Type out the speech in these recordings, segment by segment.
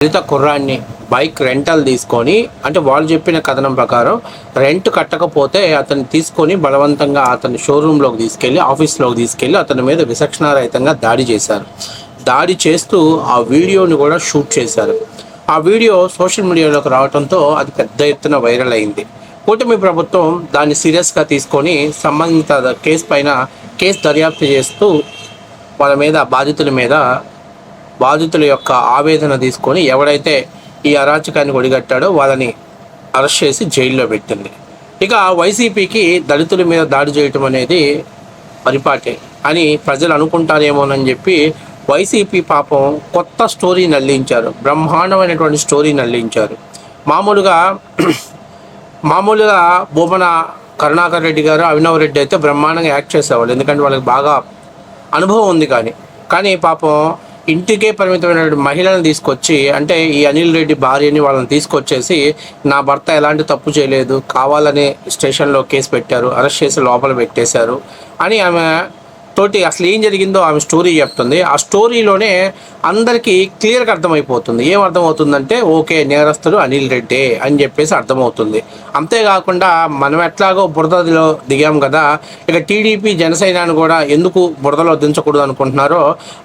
దళిత కుర్రాన్ని bike rental తీసుకొని అంటే వాళ్ళు చెప్పిన కథనం ప్రకారం రెంట్ కట్టకపోతే అతన్ని తీసుకొని బలవంతంగా అతని షోరూంలోకి తీసుకెళ్ళి ఆఫీస్లోకి తీసుకెళ్ళి అతని మీద విచక్షణారహితంగా దాడి చేశారు. దాడి చేస్తూ ఆ వీడియోని కూడా షూట్ చేశారు. ఆ వీడియో సోషల్ మీడియాలోకి రావడంతో అది పెద్ద ఎత్తున వైరల్ అయింది. కూటమి ప్రభుత్వం దాన్ని సీరియస్గా తీసుకొని సంబంధిత కేసు పైన కేసు దర్యాప్తు చేస్తూ వాళ్ళ మీద బాధితుల మీద బాధితుల యొక్క ఆవేదన తీసుకొని ఎవడైతే ఈ అరాచకాన్ని ఒడిగట్టాడో వాళ్ళని అరెస్ట్ చేసి జైల్లో పెట్టింది. ఇక వైసీపీకి దళితుల మీద దాడి చేయటం అనేది పరిపాటే అని ప్రజలు అనుకుంటారేమోనని చెప్పి వైసీపీ పాపం కొత్త స్టోరీ నల్లించారు. బ్రహ్మాండమైనటువంటి స్టోరీ నల్లించారు. మామూలుగా మామూలుగా భూమన కరుణాకర్ రెడ్డి గారు అభినవ్ రెడ్డి అయితే బ్రహ్మాండంగా యాక్ట్ చేసేవాళ్ళు. ఎందుకంటే వాళ్ళకి బాగా అనుభవం ఉంది కానీ. కానీ పాపం ఇంటికే పరిమితమైన మహిళలను తీసుకొచ్చి అంటే ఈ అనిల్ రెడ్డి భార్యని వాళ్ళని తీసుకొచ్చేసి నా భర్త ఎలాంటి తప్పు చేయలేదు కావాలనే స్టేషన్లో కేసు పెట్టారు అరెస్ట్ చేసి లోపల పెట్టేశారు అని ఆమె తోటి అసలు ఏం జరిగిందో ఆమె స్టోరీ చెప్తుంది. ఆ స్టోరీలోనే అందరికీ క్లియర్గా అర్థమైపోతుంది. ఏం అర్థమవుతుందంటే ఓకే నేరస్తుడు అనిల్ రెడ్డి అని చెప్పేసి అర్థమవుతుంది. అంతేకాకుండా మనం ఎట్లాగో బురదలో దిగాం కదా ఇక టీడీపీ జనసేనాన్ని కూడా ఎందుకు బురదలో దించకూడదు అనుకుంటున్నారో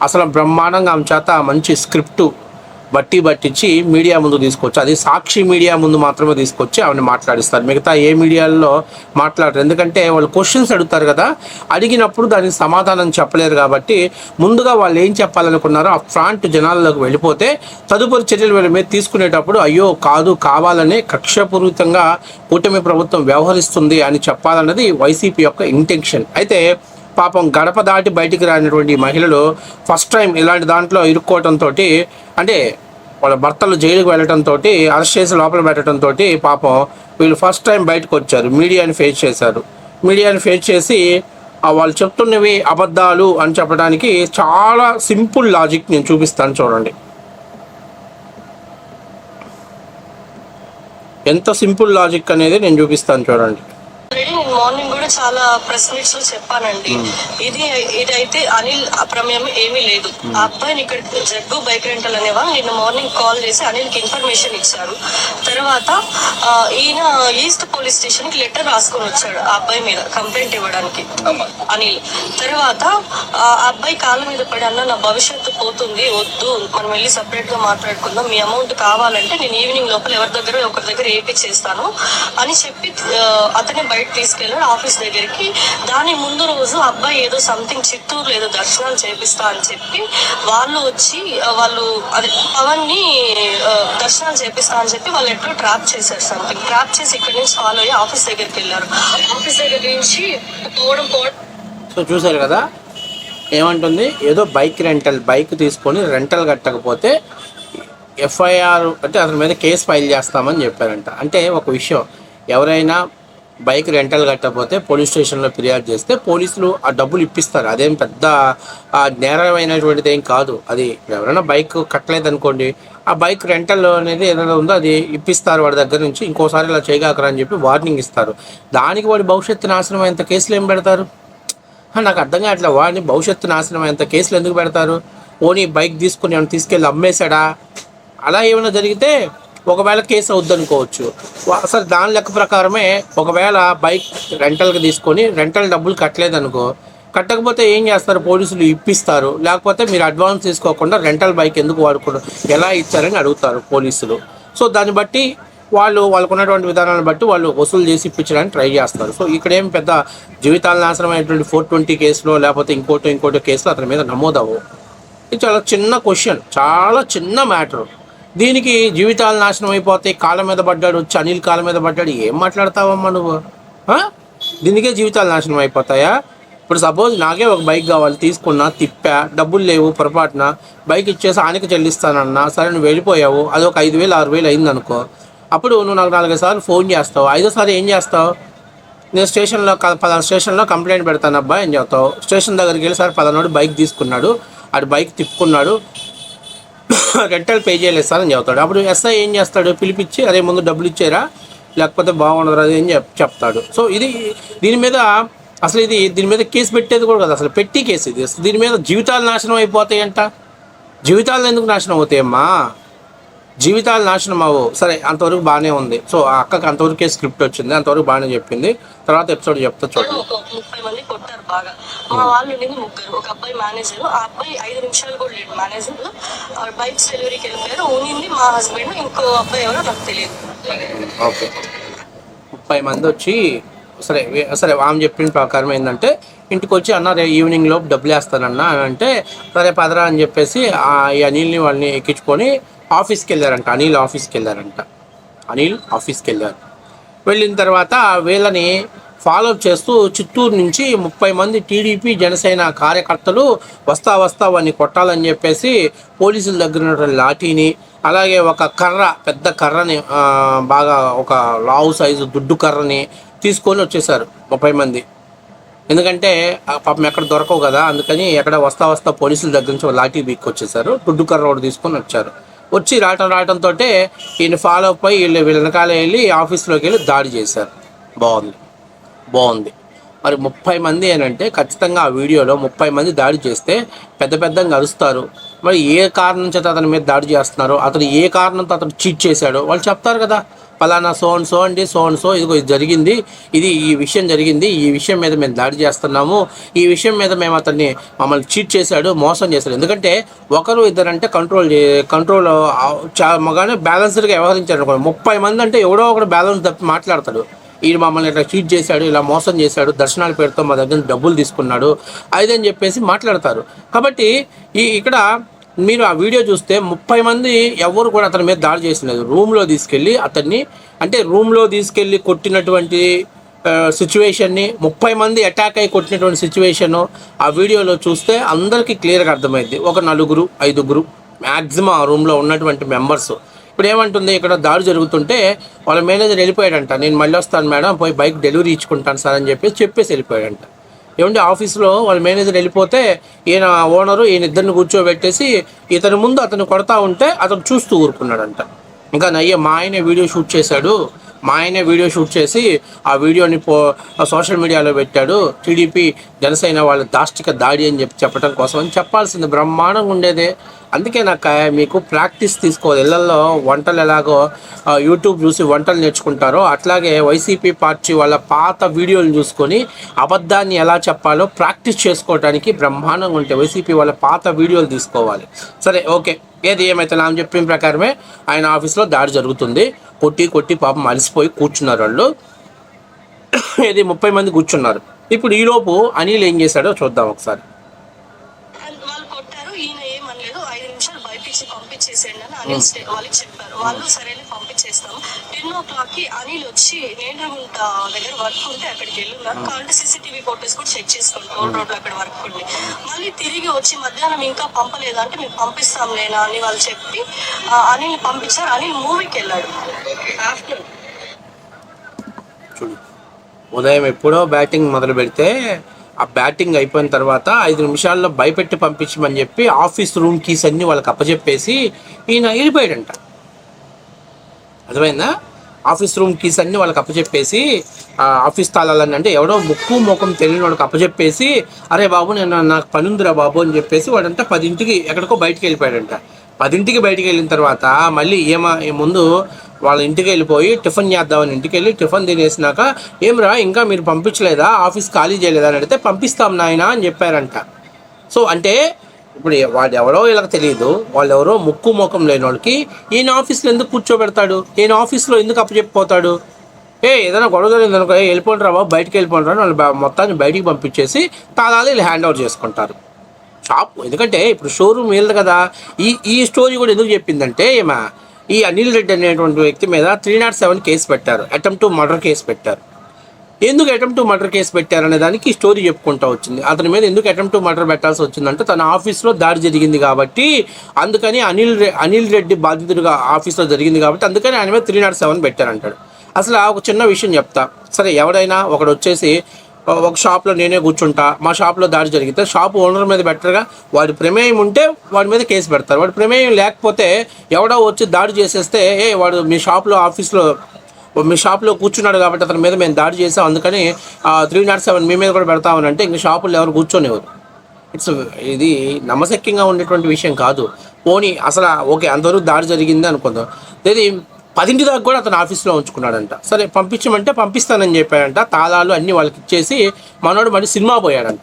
అసలు బ్రహ్మాండంగా ఆమె చేత మంచి స్క్రిప్టు బట్టి పట్టించి మీడియా ముందు తీసుకొచ్చి అది సాక్షి మీడియా ముందు మాత్రమే తీసుకొచ్చి ఆమెను మాట్లాడిస్తారు. మిగతా ఏ మీడియాల్లో మాట్లాడరు. ఎందుకంటే వాళ్ళు క్వశ్చన్స్ అడుగుతారు కదా అడిగినప్పుడు దానికి సమాధానం చెప్పలేరు కాబట్టి ముందుగా వాళ్ళు ఏం చెప్పాలనుకున్నారో ఆ ఫ్రాంట్ జనాల్లోకి వెళ్ళిపోతే తదుపరి చర్యలు వీళ్ళ మీద తీసుకునేటప్పుడు అయ్యో కాదు కావాలనే కక్షపూరితంగా కూటమి ప్రభుత్వం వ్యవహరిస్తుంది అని చెప్పాలన్నది వైసీపీ యొక్క ఇంటెన్షన్. అయితే పాపం గడప దాటి బయటికి రానటువంటి మహిళలు ఫస్ట్ టైం ఇలాంటి దాంట్లో ఇరుక్కోవటంతో అంటే వాళ్ళ భర్తలు జైలుకు వెళ్ళటంతో అరెస్ట్ చేసి లోపల పెట్టడంతో పాపం వీళ్ళు ఫస్ట్ టైం బయటకు వచ్చారు. మీడియాని ఫేస్ చేశారు. మీడియాని ఫేస్ చేసి వాళ్ళు చెప్తున్నవి అబద్ధాలు అని చెప్పడానికి చాలా సింపుల్ లాజిక్ నేను చూపిస్తాను చూడండి. ఎంత సింపుల్ లాజిక్ అనేది నేను చూపిస్తాను చూడండి. మార్నింగ్ కూడా చాలా ప్రెస్ మీట్స్లో చెప్పానండి ఇది ఇదైతే అనిల్ ప్రమేయం ఏమీ లేదు. ఆ అబ్బాయిని ఇక్కడ జగ్గు బైక్ రెంటల్ అనేవాళ్ళు నిన్న మార్నింగ్ కాల్ చేసి అనిల్కి ఇన్ఫర్మేషన్ ఇచ్చారు. తర్వాత ఈయన ఈస్ట్ పోలీస్ స్టేషన్కి లెటర్ రాసుకొని వచ్చాడు ఆ అబ్బాయి మీద కంప్లైంట్ ఇవ్వడానికి. అనిల్. తర్వాత ఆ అబ్బాయి కాళ్ళ మీద పడి అన్న నా భవిష్యత్తు పోతుంది వద్దు మనం వెళ్ళి సపరేట్గా మాట్లాడుకుందాం మీ అమౌంట్ కావాలంటే నేను ఈవినింగ్ లోపల ఎవరి దగ్గర ఒకరి దగ్గర ఏపీ చేస్తాను అని చెప్పి అతనే బయట తీసుకెళ్ళాడు ఆఫీస్ దగ్గరికి. దాని ముందు రోజు అబ్బాయి ఏదో సంథింగ్ చిత్తూరు ఏదో దర్శనాలు చేపిస్తా అని చెప్పి వాళ్ళు వచ్చి వాళ్ళు అది పవన్ని ఆ, దర్శనాలు చేపిస్తా అని చెప్పి వాళ్ళు ఎట్లా ట్రాప్ చేశారు సంథింగ్ ట్రాప్ చేసి ఇక్కడి నుంచి ఫాలో అయ్యి ఆఫీస్ దగ్గరికి వెళ్ళారు. ఆఫీస్ దగ్గర నుంచి పోవడం పోవడం సో చూసారు కదా? ఏమంటుంది? ఏదో బైక్ రెంటల్ బైక్ తీసుకొని రెంటల్ కట్టకపోతే ఎఫ్ఐఆర్ అంటే అతని మీద కేసు ఫైల్ చేస్తామని చెప్పారంట. అంటే ఒక విషయం ఎవరైనా బైక్ రెంటల్ కట్టకపోతే పోలీస్ స్టేషన్లో ఫిర్యాదు చేస్తే పోలీసులు ఆ డబ్బులు ఇప్పిస్తారు. అదేం పెద్ద ఆ, నేరమైనటువంటిది ఏం కాదు. అది ఎవరైనా బైక్ కట్టలేదు అనుకోండి ఆ బైక్ రెంటల్ అనేది ఏదైనా ఉందో అది ఇప్పిస్తారు వాడి దగ్గర నుంచి ఇంకోసారి ఇలా చేయగాకరా అని చెప్పి వార్నింగ్ ఇస్తారు. దానికి వాడి భవిష్యత్తు నాశనం అయ్యేంత కేసులు ఏం పెడతారు? నాకు అర్థం కావట్లే వాడిని భవిష్యత్తు నాశనం ఎంత కేసులు ఎందుకు పెడతారు? ఓనీ బైక్ తీసుకుని ఏమైనా తీసుకెళ్ళి అమ్మేశాడా? అలా ఏమైనా జరిగితే ఒకవేళ కేసు అవుద్దనుకోవచ్చు. అసలు దాని లెక్క ప్రకారమే ఒకవేళ బైక్ రెంటల్కి తీసుకొని రెంటల్ డబ్బులు కట్టలేదనుకో కట్టకపోతే ఏం చేస్తారు? పోలీసులు ఇప్పిస్తారు. లేకపోతే మీరు అడ్వాన్స్ తీసుకోకుండా రెంటల్ బైక్ ఎందుకు వాడుకోవడం ఎలా ఇచ్చారని అడుగుతారు పోలీసులు. సో దాన్ని బట్టి వాళ్ళు వాళ్ళకు ఉన్నటువంటి విధానాలను బట్టి వాళ్ళు వసూలు చేసి ఇప్పించడానికి ట్రై చేస్తారు. సో ఇక్కడ ఏం పెద్ద జీవితాల నాశనం అయినటువంటి ఫోర్ ట్వంటీ కేసులో లేకపోతే ఇంకోటో ఇంకోటో కేసులో అతని మీద నమోదవు ఇది చాలా చిన్న క్వశ్చన్. చాలా చిన్న మ్యాటర్. దీనికి జీవితాలు నాశనం అయిపోతాయి కాళ్ళ మీద పడ్డాడు వచ్చి అనిల్ కాళ్ళ మీద పడ్డాడు ఏం మాట్లాడతావమ్మా నువ్వు? దీనికే జీవితాలు నాశనం అయిపోతాయా? ఇప్పుడు సపోజ్ నాకే ఒక బైక్ కావాలి తీసుకున్నా తిప్పా డబ్బులు లేవు పొరపాటున బైక్ ఇచ్చేసి ఆనకి చెల్లిస్తానన్నా సరే నువ్వు వెళ్ళిపోయావు అది ఒక ఐదు వేలు ఆరు వేలు అయిందనుకో అప్పుడు నువ్వు నాకు నాలుగైదు సార్లు ఫోన్ చేస్తావు. ఐదోసారి ఏం చేస్తావు? నేను స్టేషన్లో క- పలానా స్టేషన్లో కంప్లైంట్ పెడతాను అబ్బాయి ఏం చెప్తావు స్టేషన్ దగ్గరికి వెళ్ళి సార్ పలానాడు బైక్ తీసుకున్నాడు అటు బైక్ తిప్పుకున్నాడు రెంటల్ పే చేయలేదు చెబుతాడు. అని అప్పుడు ఎస్ఐ ఏం చేస్తాడు? పిలిపించి అదే ముందు డబ్బులు ఇచ్చారా లేకపోతే బాగుండదు అది అని చెప్ చెప్తాడు. సో ఇది దీని మీద అసలు ఇది దీని మీద కేసు పెట్టేది కూడా కదా. అసలు పెట్టి కేసు ఇది. దీని మీద జీవితాలు నాశనం అయిపోతాయంట. జీవితాలు ఎందుకు నాశనం అవుతాయమ్మా? జీవితాలు నాశనం అవ్వవు సరే అంతవరకు బాగానే ఉంది. సో ఆ అక్కకి అంతవరకే స్క్రిప్ట్ వచ్చింది. అంతవరకు బాగానే చెప్పింది. తర్వాత ఎపిసోడ్ చెప్తా చూడండి. ముప్పై మంది కొట్టారు బాగా. మా వాళ్ళు ఉండింది ముగ్గురు. ఒక అబ్బాయి మేనేజర్ ఆ అబ్బాయి ఐదు నిమిషాలు కూడా లేడు మేనేజర్ బైక్స్ డెలివరీకి వెళ్ళిపోయారు మా హస్బెండ్ ఇంకో అబ్బాయి ఎవరో నాకు తెలియదు. ఓకే. ముప్పై మంది వచ్చి సరే సరే ఆమె చెప్పిన ప్రకారం ఏంటంటే ఇంటికి వచ్చి అన్న రే ఈవినింగ్ లోపు డబ్బులు వేస్తానన్నా అని అంటే సరే పదరా అని చెప్పేసి ఆ ఈ అనిల్ని వాళ్ళని ఎక్కించుకొని ఆఫీస్కి వెళ్ళారంట అనిల్ ఆఫీస్కి వెళ్ళారంట అనిల్ ఆఫీస్కి వెళ్ళారు వెళ్ళిన తర్వాత వీళ్ళని ఫాలో చేస్తూ చిత్తూరు నుంచి ముప్పై మంది టీడీపీ జనసేన కార్యకర్తలు వస్తా వస్తా వాడిని కొట్టాలని చెప్పేసి పోలీసుల దగ్గర ఉన్న లాఠీని అలాగే ఒక కర్ర పెద్ద కర్రని బాగా ఒక లావు సైజు దుడ్డు కర్రని తీసుకొని వచ్చేసారు ముప్పై మంది. ఎందుకంటే పాపం ఎక్కడ దొరకవు కదా అందుకని ఎక్కడ వస్తా వస్తా పోలీసుల దగ్గర నుంచి ఒక లాఠీ బీక్కి వచ్చేసారు దుడ్డు కర్ర ఒకటి తీసుకొని వచ్చారు. వచ్చి రావటం రావటంతో ఈయన ఫాలో అప్ అయ్యి వీళ్ళు వీళ్ళ వెనకాల వెళ్ళి ఆఫీస్లోకి వెళ్ళి దాడి చేశారు. బాగుంది. బాగుంది. మరి ముప్పై మంది ఏనంటే ఖచ్చితంగా ఆ వీడియోలో ముప్పై మంది దాడి చేస్తే పెద్ద పెద్దగా అరుస్తారు. మరి ఏ కారణం చేత అతని మీద దాడి చేస్తున్నారో? అతను ఏ కారణంతో అతను చీట్ చేశాడో? వాళ్ళు చెప్తారు కదా. పలానా సో అండ్ సో అండి సో అండ్ సో ఇదిగో ఇది జరిగింది. ఇది ఈ విషయం జరిగింది. ఈ విషయం మీద మేము దాడి చేస్తున్నాము. ఈ విషయం మీద మేము అతన్ని మమ్మల్ని చీట్ చేశాడు మోసం చేశాడు. ఎందుకంటే ఒకరు ఇద్దరంటే కంట్రోల్ కంట్రోల్ మగానే బ్యాలెన్స్డ్గా వ్యవహరించారు అనుకోండి. ముప్పై మంది అంటే ఎవడో ఒకడు బ్యాలెన్స్ తప్పి మాట్లాడతాడు. ఈయన మమ్మల్ని ఇట్లా చీట్ చేశాడు ఇలా మోసం చేశాడు దర్శనాల పేరుతో మా దగ్గర డబ్బులు తీసుకున్నాడు అదని చెప్పేసి మాట్లాడతారు. కాబట్టి ఈ ఇక్కడ మీరు ఆ వీడియో చూస్తే ముప్పై మంది ఎవరు కూడా అతని మీద దాడి చేసినది. రూమ్లో తీసుకెళ్ళి అతన్ని అంటే రూమ్లో తీసుకెళ్ళి కొట్టినటువంటి సిచ్యువేషన్ని ముప్పై మంది అటాక్ అయి కొట్టినటువంటి సిచ్యువేషను ఆ వీడియోలో చూస్తే అందరికీ క్లియర్గా అర్థమైంది ఒక నలుగురు ఐదుగురు మ్యాక్సిమం ఆ రూమ్లో ఉన్నటువంటి మెంబర్స్ ఇప్పుడు ఏమంటుంది ఇక్కడ దాడి జరుగుతుంటే వాళ్ళ మేనేజర్ వెళ్ళిపోయాడంట. నేను మళ్ళీ వస్తాను మేడం పోయి బైక్ డెలివరీ ఇచ్చుకుంటాను సార్ అని చెప్పేసి చెప్పేసి వెళ్ళిపోయాడంట. ఏమంటే ఆఫీస్లో వాళ్ళ మేనేజర్ వెళ్ళిపోతే ఈయన ఓనరు ఈయన ఇద్దరిని కూర్చోబెట్టేసి ఇతని ముందు అతను కొడతా ఉంటే అతను చూస్తూ ఊరుకున్నాడంట. ఇంకా నయ్య మా ఆయనే వీడియో షూట్ చేశాడు. మా ఆయనే వీడియో షూట్ చేసి ఆ వీడియోని పో సోషల్ మీడియాలో పెట్టాడు. టీడీపీ జనసేన వాళ్ళ దాష్టిక దాడి అని చెప్పి చెప్పడం కోసం అని చెప్పాల్సింది. బ్రహ్మాండంగా ఉండేదే. అందుకే నాకు మీకు ప్రాక్టీస్ తీసుకోవాలి. ఇళ్ళలో వంటలు ఎలాగో యూట్యూబ్ చూసి వంటలు నేర్చుకుంటారో అట్లాగే వైసీపీ పార్టీ వాళ్ళ పాత వీడియోలు చూసుకొని అబద్ధాన్ని ఎలా చెప్పాలో ప్రాక్టీస్ చేసుకోవడానికి బ్రహ్మాండంగా ఉంటాయి వైసీపీ వాళ్ళ పాత వీడియోలు తీసుకోవాలి. సరే ఓకే. ఏది ఏమైతే నాకు చెప్పిన ప్రకారమే ఆయన ఆఫీస్లో దాడి జరుగుతుంది. కొట్టి కొట్టి పాపం అలసిపోయి కూర్చున్నారు వాళ్ళు. ఇది ముప్పై మంది కూర్చున్నారు. ఇప్పుడు ఈలోపు అనిల్ ఏం చేశాడో చూద్దాం ఒకసారి అండ్ వాళ్ళు కొట్టారు ఈయన ఏమనలేదు ఐదు నిమిషాలు బయటికి పంపించేసేయండి అని అనిల్ వాళ్ళకి చెప్పారు. వాళ్ళు సరేలే పంపించేస్తాం. టెన్ ఓ క్లాక్కి అనిల్ వచ్చి నేంద్రగుంట దగ్గర వర్క్ ఉంటే అక్కడికి వెళ్ళున్నారు కాబట్టి సీసీటీవీ ఫోటోస్ కూడా చెక్ చేసుకోండి రోడ్ రోడ్లో అక్కడ వర్క్ ఉంది. మళ్ళీ తిరిగి వచ్చి మధ్యాహ్నం ఇంకా పంపలేదు అంటే మేము పంపిస్తాం లేనా అని వాళ్ళు చెప్పి అనిల్ పంపించారు. అనిల్ మూవీకి వెళ్ళాడు. ఆఫ్టర్నూన్. ఉదయం ఎప్పుడో బ్యాటింగ్ మొదలు పెడితే ఆ బ్యాటింగ్ అయిపోయిన తర్వాత ఐదు నిమిషాల్లో భయపెట్టి పంపించమని చెప్పి ఆఫీస్ రూమ్ కీస్ అన్ని వాళ్ళకి అప్పచెప్పేసి ఈయన వెళ్ళిపోయాడంట. అర్థమైందా? ఆఫీస్ రూమ్ కీస్ అన్ని వాళ్ళకి అప్పచెప్పేసి ఆఫీస్ తాళాలని అంటే ఎవడో ముక్కు ముఖం తెలియని వాళ్ళకి అప్పచెప్పేసి అరే బాబు నేను నాకు పని ఉందిరా బాబు అని చెప్పేసి వాడంట పదింటికి ఎక్కడికో బయటికి వెళ్ళిపోయాడంట. పదింటికి బయటికి వెళ్ళిన తర్వాత మళ్ళీ ఏమా ముందు వాళ్ళ ఇంటికి వెళ్ళిపోయి టిఫిన్ చేద్దామని ఇంటికి వెళ్ళి టిఫిన్ తినేసినాక ఏమ్రా ఇంకా మీరు పంపించలేదా? ఆఫీస్ ఖాళీ చేయలేదా? అని అడిగితే పంపిస్తాం నాయన అని చెప్పారంట. సో అంటే ఇప్పుడు వాడు ఎవరో వీళ్ళకి తెలియదు వాళ్ళు ఎవరో ముక్కు ముఖం లేని వాళ్ళకి ఈయన ఆఫీస్లో ఎందుకు కూర్చోబెడతాడు? ఈయన ఆఫీస్లో ఎందుకు అప్పచెప్పిపోతాడు? ఏ ఏదైనా గొడవ జరిగిందనుకో వెళ్ళిపోండి రా బాబు బయటికి వెళ్ళిపోండి రా అని వాళ్ళు మొత్తాన్ని బయటికి పంపించేసి తాదాలు వీళ్ళు హ్యాండ్ ఓవర్ చేసుకుంటారు. షాప్. ఎందుకంటే ఇప్పుడు షోరూమ్ వెళ్ళదు కదా. ఈ ఈ స్టోరీ కూడా ఎందుకు చెప్పిందంటే ఏమా ఈ అనిల్ రెడ్డి అనేటువంటి వ్యక్తి మీద త్రీ నాట్ సెవెన్ కేసు పెట్టారు. అటెంప్ట్ టు మర్డర్ కేసు పెట్టారు. ఎందుకు అటెంప్ట్ టు మర్డర్ కేసు పెట్టారనే దానికి ఈ స్టోరీ చెప్పుకుంటా వచ్చింది. అతని మీద ఎందుకు అటెంప్ట్ టు మర్డర్ పెట్టాల్సి వచ్చిందంటే తన ఆఫీస్లో దాడి జరిగింది కాబట్టి అందుకని అనిల్ అనిల్ రెడ్డి బాధితుడిగా ఆఫీస్లో జరిగింది కాబట్టి అందుకని ఆయన మీద త్రీ నాట్ సెవెన్ పెట్టారంటాడు. అసలు ఒక చిన్న విషయం చెప్తా. సరే ఎవడైనా ఒకడు వచ్చేసి ఒక షాప్లో నేనే కూర్చుంటా. మా షాప్లో దాడి జరిగితే షాప్ ఓనర్ మీద బెటర్గా వాడి ప్రమేయం ఉంటే వాడి మీద కేసు పెడతారు. వాడి ప్రమేయం లేకపోతే ఎవడో వచ్చి దాడి చేసేస్తే ఏ వాడు మీ షాప్లో ఆఫీస్లో మీ షాప్లో కూర్చున్నాడు కాబట్టి అతని మీద మేము దాడి చేసాం అందుకని త్రీ నాట్ సెవెన్ మీ మీద కూడా పెడతామని అంటే ఇంక షాపుల్లో ఎవరు కూర్చోనివ్వరు. ఇట్స్ ఇది నమ్మశక్యంగా ఉండేటువంటి విషయం కాదు. పోనీ అసలు ఓకే అంతవరకు దాడి జరిగింది అనుకుందాం. ఇది పదింటి దాకా కూడా అతను ఆఫీస్లో ఉంచుకున్నాడంట. సరే పంపించమంటే పంపిస్తానని చెప్పాడంట. తాళాలు అన్నీ వాళ్ళకి ఇచ్చేసి మనోడు మళ్ళీ సినిమా పోయాడంట.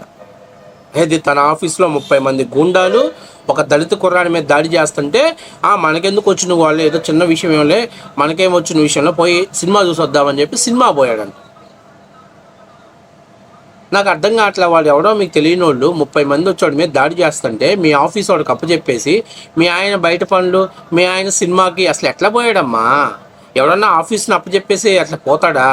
ఏది తన ఆఫీస్లో ముప్పై మంది గుండాలు ఒక దళిత కుర్రాడి మీద దాడి చేస్తుంటే ఆ మనకెందుకు వచ్చిన వాళ్ళు ఏదో చిన్న విషయం ఏమలే మనకేం వచ్చిన విషయంలో పోయి సినిమా చూసి వద్దామని చెప్పి సినిమా పోయాడంట. నాకు అర్థం కావట్లే వాడు ఎవడో మీకు తెలియని వాళ్ళు ముప్పై మంది వచ్చాడు మీద దాడి చేస్తుంటే మీ ఆఫీస్ వాడికి అప్పచెప్పేసి మీ ఆయన బయట పనులు మీ ఆయన సినిమాకి అసలు ఎట్లా పోయాడమ్మా? ఎవడన్నా ఆఫీస్ని అప్పచెప్పేసి అట్లా పోతాడా?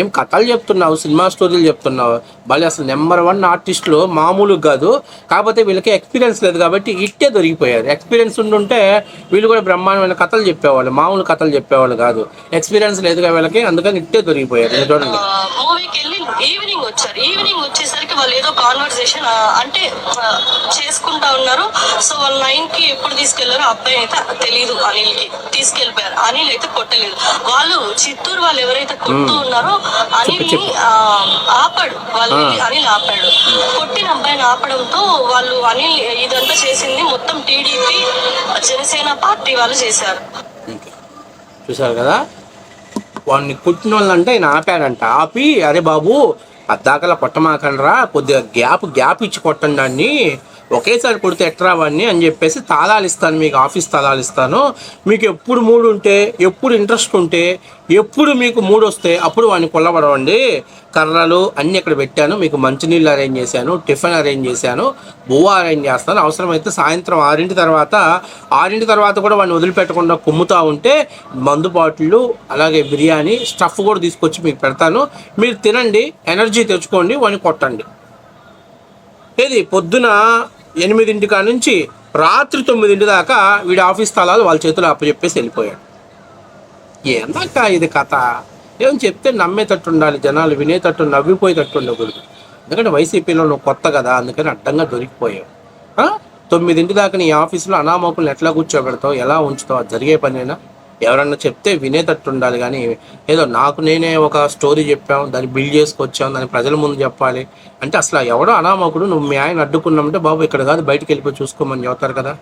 ఏం కథలు చెప్తున్నావు? సినిమా స్టోరీలు చెప్తున్నావు? భలే అసలు నెంబర్ వన్ ఆర్టిస్టులు మామూలు కాదు. కాకపోతే వీళ్ళకి ఎక్స్పీరియన్స్ లేదు కాబట్టి ఇట్టే దొరికిపోయారు. ఎక్స్పీరియన్స్ ఉండుంటే వీళ్ళు కూడా బ్రహ్మాండమైన కథలు చెప్పేవాళ్ళు. మామూలు కథలు చెప్పేవాళ్ళు కాదు. ఎక్స్పీరియన్స్ లేదుగా వీళ్ళకి అందుకని ఇట్టే దొరికిపోయారు. చూడండి. ఈవినింగ్ వచ్చారు. ఈవినింగ్ వచ్చేసరికి వాళ్ళు ఏదో కాన్వర్సేషన్ అంటే చేసుకుంటా ఉన్నారు. సో వాళ్ళు నైన్కి ఎప్పుడు తీసుకెళ్ళారో అబ్బాయి అయితే తెలియదు అనిల్కి తీసుకెళ్ళిపోయారు అనిల్ అయితే కొట్టలేదు. వాళ్ళు చిత్తూరు వాళ్ళు ఎవరైతే కొడుతూ ఉన్నారో అనిల్ని ఆ, ఆపాడు. వాళ్ళు అనిల్ ఆపాడు. కొట్టిన అబ్బాయిని ఆపడంతో వాళ్ళు అనిల్ ఇదంతా చేసింది మొత్తం టీడీపీ జనసేన పార్టీ వాళ్ళు చేశారు. చూసారు కదా? వాడిని కుట్టిన వాళ్ళంటే ఆయన ఆపాడంట. ఆపి అరే బాబు పద్దాకలా కొట్టమాకండ్రా కొద్దిగా గ్యాప్ గ్యాప్ ఇచ్చి కొట్టండి దాన్ని ఒకేసారి కొడితే ఎట్రా వాడిని అని చెప్పేసి తాళాలు ఇస్తాను మీకు ఆఫీస్ తాళాలు ఇస్తాను. మీకు ఎప్పుడు మూడు ఉంటే ఎప్పుడు ఇంట్రెస్ట్ ఉంటే ఎప్పుడు మీకు మూడు వస్తే అప్పుడు వాడిని కొల్లబడవండి. కర్రలు అన్నీ ఇక్కడ పెట్టాను మీకు మంచినీళ్ళు అరేంజ్ చేశాను టిఫిన్ అరేంజ్ చేశాను బువ్వ అరేంజ్ చేస్తాను. అవసరమైతే సాయంత్రం ఆరింటి తర్వాత ఆరింటి తర్వాత కూడా వాడిని వదిలిపెట్టకుండా కుమ్ముతా ఉంటే మందు బాటిళ్ళు అలాగే బిర్యానీ స్టఫ్ కూడా తీసుకొచ్చి మీకు పెడతాను. మీరు తినండి ఎనర్జీ తెచ్చుకోండి వాడిని కొట్టండి. ఏది? పొద్దున ఎనిమిదింటి కాడ నుంచి రాత్రి తొమ్మిదింటి దాకా వీడి ఆఫీస్ స్థలాలు వాళ్ళ చేతిలో అప్పచెప్పేసి వెళ్ళిపోయాడు. ఏందక్క ఇది కథ? ఏం చెప్తే నమ్మేటట్టు ఉండాలి జనాలు వినేటట్టు నవ్విపోయేటట్టు ఉండకూడదు. ఎందుకంటే వైసీపీలో నువ్వు కొత్త కదా అందుకని అడ్డంగా దొరికిపోయావు. తొమ్మిదింటి దాకా నీ ఆఫీసులో అనామోకులను ఎట్లా కూర్చోబెడతావు ఎలా ఉంచుతావు అది జరిగే పనేనా? ఎవరన్నా చెప్తే వినేటట్టు ఉండాలి. కానీ ఏదో నాకు నేనే ఒక స్టోరీ చెప్పాం దాన్ని బిల్డ్ చేసుకొచ్చాం దాన్ని ప్రజల ముందు చెప్పాలి. అంటే అసలు ఎవడో అనామకుడు నువ్వు మీ ఆయన అడ్డుకున్నామంటే బాబు ఇక్కడ కాదు బయటికి వెళ్ళిపోయి చూసుకోమని చెబుతారు కదా.